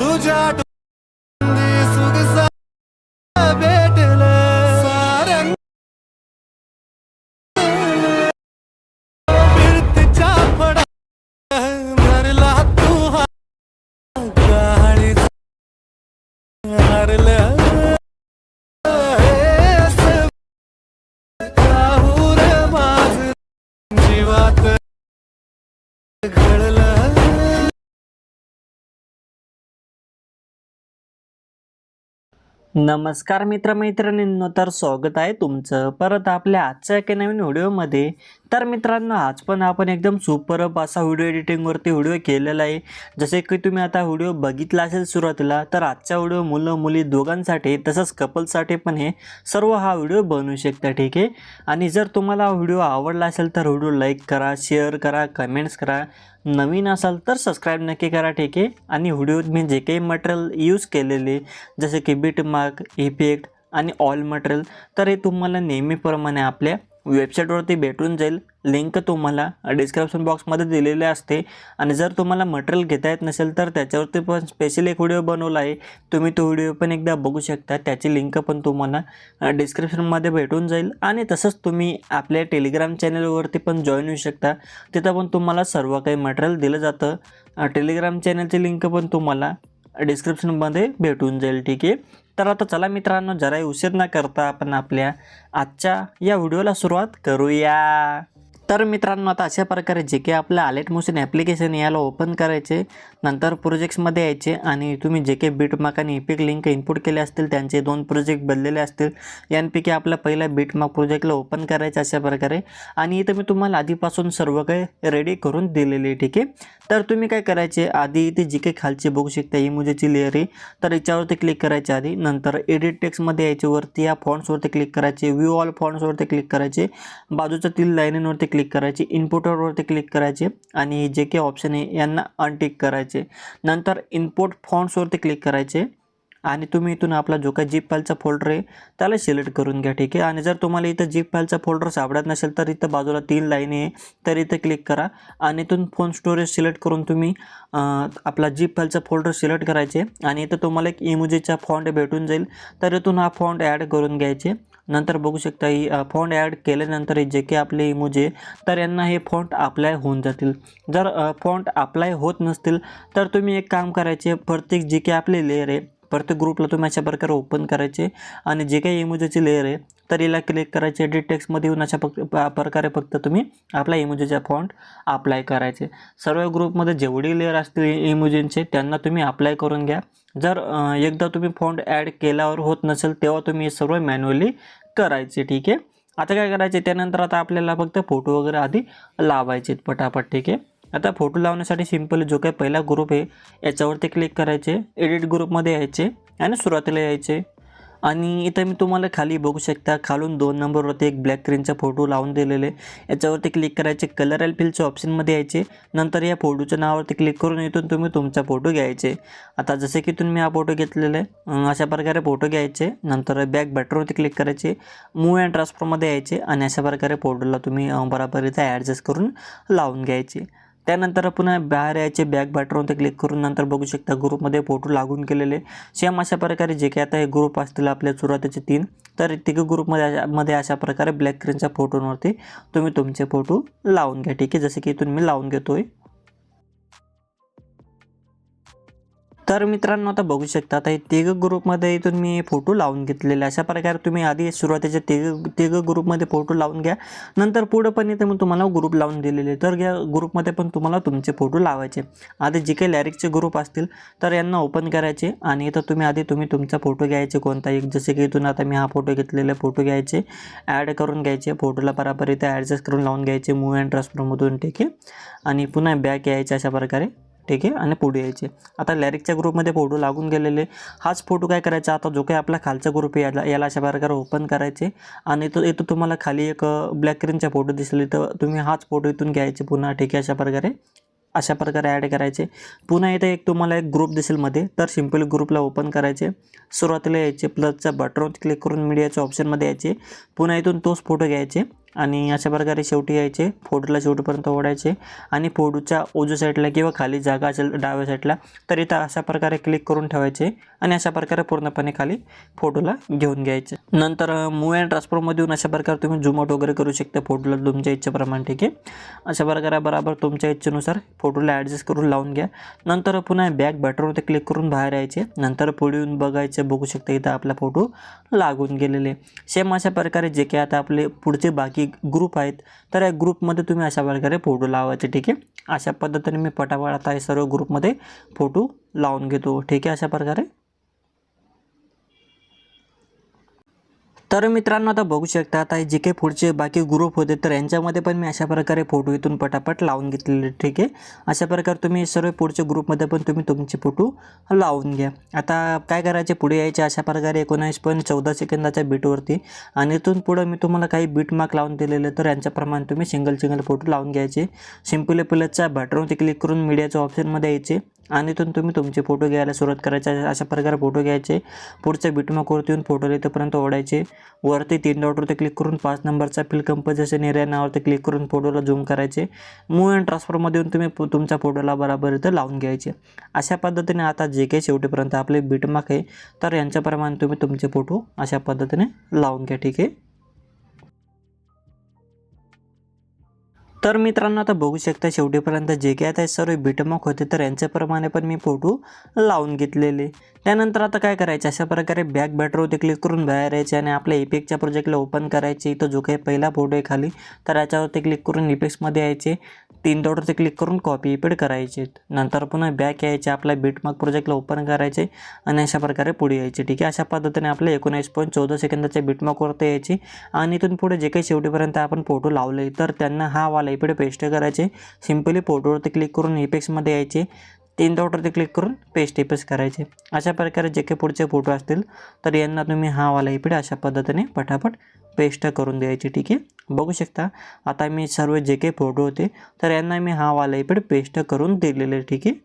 तुझ्या नमस्कार मित्रमैत्रिणींनो तर स्वागत आहे तुमचं परत आपल्या आजच्या एका नवीन व्हिडिओमध्ये. तर मित्रांनो आज पण आपण एकदम सुपरब असा व्हिडिओ एडिटिंगवरती व्हिडिओ केलेला आहे. जसे की तुम्ही आता व्हिडिओ बघितला असेल सुरुवातीला तर आजचा व्हिडिओ मुलं मुली दोघांसाठी तसंच कपलसाठी पण हे सर्व हा व्हिडिओ बनवू शकता ठीक आहे? आणि जर तुम्हाला व्हिडिओ आवडला असेल तर व्हिडिओ लाईक करा शेअर करा कमेंट्स करा. नवीन असाल तर सबस्क्राईब नक्की करा ठीक आहे? आणि व्हिडिओत मी जे काही मटेरियल यूज केलेले जसे की बीट मार्क इफेक्ट आणि ऑल मटेरियल तर हे तुम्हाला नेहमीप्रमाणे आपल्या वेबसाईटवरती भेटून जाईल. लिंक तुम्हाला डिस्क्रिप्शन बॉक्समध्ये दिलेले असते. आणि जर तुम्हाला मटेरियल घेता येत नसेल तर त्याच्यावरती पण स्पेशल एक व्हिडिओ बनवला आहे. तुम्ही तो व्हिडिओ पण एकदा बघू शकता. त्याची लिंक पण तुम्हाला डिस्क्रिप्शनमध्ये भेटून जाईल. आणि तसंच तुम्ही आपल्या टेलिग्राम चॅनलवरती पण जॉईन होऊ शकता. तिथं पण तुम्हाला सर्व काही मटेरियल दिलं जातं. टेलिग्राम चॅनलची लिंक पण तुम्हाला डिस्क्रिप्शनमध्ये भेटून जाईल ठीक आहे? तर आता चला मित्रांनो जराही उशीर न करता आपण आपल्या आजच्या या व्हिडिओला सुरुवात करूया. तर मित्रांनो आता अशा प्रकारे जे काही आपलं आलेट मोशन ॲप्लिकेशन याला ओपन करायचे नंतर प्रोजेक्ट्समध्ये यायचे आणि तुम्ही जे काही बीटमार्क आणि इपिक लिंक इनपुट केले असतील त्यांचे दोन प्रोजेक्ट बनलेले असतील यांपैकी आपला पहिला बीटमार्क प्रोजेक्टला ओपन करायचं अशा प्रकारे. आणि इथं मी तुम्हाला आधीपासून सर्व काही रेडी करून दिलेली आहे ठीक आहे? तर तुम्ही काय करायचे आधी इथे जी काही खालची बघू शकता इमोजीची लेअर आहे. तर याच्यावरती क्लिक करायचे आधी नंतर एडिट टेक्समध्ये यायचे वरती या फॉन्ट्सवरती क्लिक करायचे व्ह्यू ऑल फॉन्ट्सवरती क्लिक करायचे बाजूच्या तीन लाईनींवरती क्लिक क्लिक करायचे इनपुटवरती क्लिक करायचे आणि जे काही ऑप्शन आहे यांना अनटिक करायचे. नंतर इनपुट फॉन्ट्सवरती क्लिक करायचे आणि तुम्ही इथून आपला जो काही जीप फाईलचा फोल्डर आहे त्याला सिलेक्ट करून घ्या ठीक आहे? आणि जर तुम्हाला इथं जीप फाईलचा फोल्डर सापडत नसेल तर इथं बाजूला तीन लाईन आहे तर इथं क्लिक करा. आणि इथून फोन स्टोरेज सिलेक्ट करून तुम्ही आपला जीप फाईलचा फोल्डर सिलेक्ट करायचे. आणि इथं तुम्हाला एक इमोजीचा फॉन्ट भेटून जाईल तर इथून हा फॉन्ट ॲड करून घ्यायचे. नंतर बघू शकता ही फॉन्ट ॲड केल्यानंतर हे जे काही आपले इमोज आहे तर यांना हे फॉन्ट अप्लाय होऊन जातील. जर फॉन्ट अप्लाय होत नसतील तर तुम्ही एक काम करायचे प्रत्येक जे काही आपले लेअर आहे प्रत्येक ग्रुपला तुम्ही अशा प्रकारे ओपन करायचे आणि जे काही इमोजीची लेअर आहे तर याला क्लिक करायचे. डिटेक्समध्ये येऊन अशा फक्त प्रकारे फक्त तुम्ही आपला इमोजीचा फॉन्ट अप्लाय करायचे. सर्व ग्रुपमध्ये जेवढी लेअर असतील इमोजींचे त्यांना तुम्ही अप्लाय करून घ्या. जर एकदा तुम्ही फॉन्ट ॲड केल्यावर होत नसेल तेव्हा तुम्ही हे सर्व मॅन्युअली करायचे ठीक आहे? आता काय करायचे? त्यानंतर आता आपल्याला फक्त फोटो वगैरे आधी लावायचे पटापट ठीक आहे? आता फोटो लावण्यासाठी सिंपल जो काही पहिला ग्रुप आहे याच्यावरती क्लिक करायचे एडिट ग्रुपमध्ये यायचे आणि सुरुवातीला यायचे. आणि इथं मी तुम्हाला खाली बघू शकता खालून दोन नंबरवरती एक ब्लॅक स्क्रीनचा फोटो लावून दिलेले याच्यावरती क्लिक करायचे कलर अँड फिलच्या ऑप्शनमध्ये यायचे. नंतर या फोटोच्या नावावरती क्लिक करून इथून तुम्ही तुमचा फोटो घ्यायचे. आता जसे की तुम्ही हा फोटो घेतलेला आहे अशा प्रकारे फोटो घ्यायचे. नंतर बॅक बॅटरवरती क्लिक करायचे. मूव अँड ट्रान्सफरमध्ये यायचे आणि अशा प्रकारे फोटोला तुम्ही अं, बराबर इथं ॲडजस्ट करून लावून घ्यायचे. त्यानंतर पुन्हा बाहेर यायचे बॅक बॅटरवरती क्लिक करून नंतर बघू शकता ग्रुपमध्ये फोटो लागून केलेले. सेम अशा प्रकारे जे काही आता हे ग्रुप असतील आपल्या सुरुवातीचे तीन तर तिघे ग्रुपमध्ये अशा मध्ये अशा प्रकारे ब्लॅक स्क्रीनच्या फोटोंवरती तुम्ही तुमचे फोटो लावून घ्या ठीक आहे? जसे की इथून मी लावून घेतोय. तर मित्रांनो आता बघू शकता आता हे तिघं ग्रुपमध्ये इथून मी फोटो लावून घेतलेले अशा प्रकारे तुम्ही आधी सुरुवातीच्या तिघ तिघं ग्रुपमध्ये फोटो लावून घ्या. नंतर पुढं पण इथे मी तुम्हाला ग्रुप लावून दिलेले तर या ग्रुपमध्ये पण तुम्हाला तुमचे फोटो लावायचे. आधी जे काही लॅरिकचे ग्रुप असतील तर यांना ओपन करायचे आणि इथं तुम्ही आधी तुम्ही तुमचा फोटो घ्यायचे कोणता एक. जसे की इथून आता मी हा फोटो घेतलेला फोटो घ्यायचे ॲड करून घ्यायचे फोटोला बराबर इथे ॲडजस्ट करून लावून घ्यायचे मूव अँड ट्रान्सफरमधून ठीक आहे? आणि पुन्हा बॅक यायचे अशा प्रकारे. ठीक आहे? आणि पुढे यायचे. आता लॅरिकच्या ग्रुपमध्ये फोटो लागून गेलेले. हाच फोटो काय करायचा? आता जो काही आपला खालचा ग्रुप याला याला अशा प्रकारे ओपन करायचे. आणि तो इथं तुम्हाला खाली एक ब्लॅक स्क्रीनचा फोटो दिसले. तर तुम्ही हाच फोटो इथून घ्यायचे पुन्हा. ठीक आहे? अशा प्रकारे अशा प्रकारे ॲड करायचे. पुन्हा इथे एक तुम्हाला एक ग्रुप दिसेल मध्ये. तर सिंपल ग्रुपला ओपन करायचे. सुरुवातीला यायचे. प्लसच्या बटनवर क्लिक करून मीडियाच्या ऑप्शनमध्ये यायचे. पुन्हा इथून तोच फोटो घ्यायचे. आणि अशा प्रकारे शेवटी यायचे. फोटोला शेवटीपर्यंत ओढायचे. आणि फोटोच्या उजव्या साईडला किंवा खाली जागा असेल डाव्या साईडला तर इथं अशा प्रकारे क्लिक करून ठेवायचे आणि अशा प्रकारे पूर्णपणे खाली फोटोला घेऊन घ्यायचे. नंतर मूव अँड ट्रान्सफॉर्ममधून येऊन अशा प्रकारे तुम्ही झुमआउट वगैरे करू शकता. फोटोला तुमच्या इच्छेप्रमाणे ठीक आहे? अशा प्रकारे बरोबर तुमच्या इच्छेनुसार फोटोला ॲडजस्ट करून लावून घ्या. नंतर पुन्हा बॅक बॅटरवरती क्लिक करून बाहेर यायचे. नंतर पुढे येऊन बघायचे बघू शकता इथं आपला फोटो लागून गेलेले. सेम अशा प्रकारे जे काही आता आपले पुढचे बाकी ग्रुप आहेत तर या ग्रुपमध्ये तुम्ही अशा प्रकारे फोटो लावायचे ठीक आहे? अशा पद्धतीने मी पटापट आता हे सर्व ग्रुपमध्ये फोटो लावून घेतो ठीक आहे? अशा प्रकारे तर मित्रांनो आता बघू शकता आता हे जे काही पुढचे बाकी ग्रुप होते तर यांच्यामध्ये पण मी अशा प्रकारे फोटो इथून पटापट लावून घेतलेले ठीक आहे? अशा प्रकारे तुम्ही सर्व पुढच्या ग्रुपमध्ये पण तुम्ही तुमचे फोटो लावून घ्या. आता काय करायचे पुढे यायचे अशा प्रकारे एकोणावीस पॉईंट चौदा सेकंदाच्या बीटवरती आणि इथून पुढं मी तुम्हाला काही बीट मार्क लावून दिलेले तर यांच्याप्रमाणे तुम्ही सिंगल सिंगल फोटो लावून घ्यायचे. सिंपल प्लसच्या बटनवरती क्लिक करून मीडियाच्या ऑप्शनमध्ये यायचे. आणि इथून तुम्ही तुमचे फोटो घ्यायला सुरुवात करायचे. अशा प्रकारे फोटो घ्यायचे. पुढच्या बीटमार्कवरती येऊन फोटो इथंपर्यंत ओढायचे. वरती तीन डॉटवरती क्लिक करून पाच नंबरचा फिल कंपोजिशन एरिया नावावरती क्लिक करून फोटोला झूम करायचे. मूव अँड ट्रान्सफरमध्ये येऊन तुम्ही तुमच्या फोटोला बराबर इथं लावून घ्यायचे. अशा पद्धतीने आता जे काही शेवटीपर्यंत आपले बीटमार्क आहे तर यांच्याप्रमाणे तुम्ही तुमचे फोटो अशा पद्धतीने लावून घ्या. ठीक आहे? तर मित्रांनो आता बघू शकता शेवटीपर्यंत जे काय आता सर्व बीटमार्क होते तर यांच्याप्रमाणे पण मी फोटो लावून घेतलेले. त्यानंतर आता काय करायचे? अशा प्रकारे बॅक बॅटरवरती क्लिक करून बाहेर यायचे आणि आपल्या इपेक्सच्या प्रोजेक्टला ओपन करायचे. इथं जो काही पहिला फोटो आहे खाली तर याच्यावरती क्लिक करून इपेक्समध्ये यायचे. तीन डॉटवरती क्लिक करून कॉपी पेड करायचे. नंतर पुन्हा बॅक यायचे आपल्या बीटमार्क प्रोजेक्टला ओपन करायचे आणि अशा प्रकारे पुढे यायचे. ठीक आहे? अशा पद्धतीने आपल्या एकोणीस पॉईंट चौदा सेकंदाच्या बीटमार्कवरती यायची आणि इथून पुढे जे काही शेवटीपर्यंत आपण फोटो लावले तर त्यांना हा वाला इकडे पेस्ट करायचे. सिम्पली फोटोवरती क्लिक करून इपेक्समध्ये यायचे. तीन डॉटवरती क्लिक करून पेस्ट इपेक्स करायचे. अशा प्रकारे जे काही पुढचे फोटो असतील तर यांना तुम्ही हा वाला इकडे अशा पद्धतीने पटापट पेस्ट करून द्यायचे ठीक आहे? बघू शकता. आता मी सर्व जे काही फोटो होते तर यांना मी हा वाला इकडे पेस्ट करून दिलेले ठीक आहे?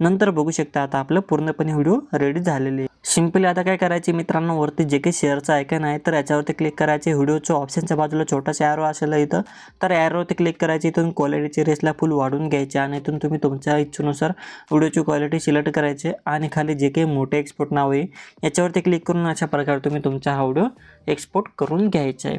नंतर बघू शकता आता आपलं पूर्णपणे व्हिडिओ रेडी झालेले आहे. सिम्पली आता काय करायचे मित्रांनो? वरती जे काही शेअरचं आयकन आहे तर याच्यावरती क्लिक करायचे. व्हिडिओच्या ऑप्शनच्या बाजूला छोटासा ॲरो असेल इथं. तर ॲरोवरती क्लिक करायची. इथून क्वालिटीची रेसला फुल वाढून घ्यायचे आणि इथून तुम्ही तुमच्या इच्छेनुसार व्हिडिओची क्वालिटी सिलेक्ट करायचे. आणि खाली जे काही मोठे एक्सपोर्ट नाव आहे याच्यावरती क्लिक करून अशा प्रकारे तुम्ही तुमचा हा व्हिडिओ एक्सपोर्ट करून घ्यायचा आहे.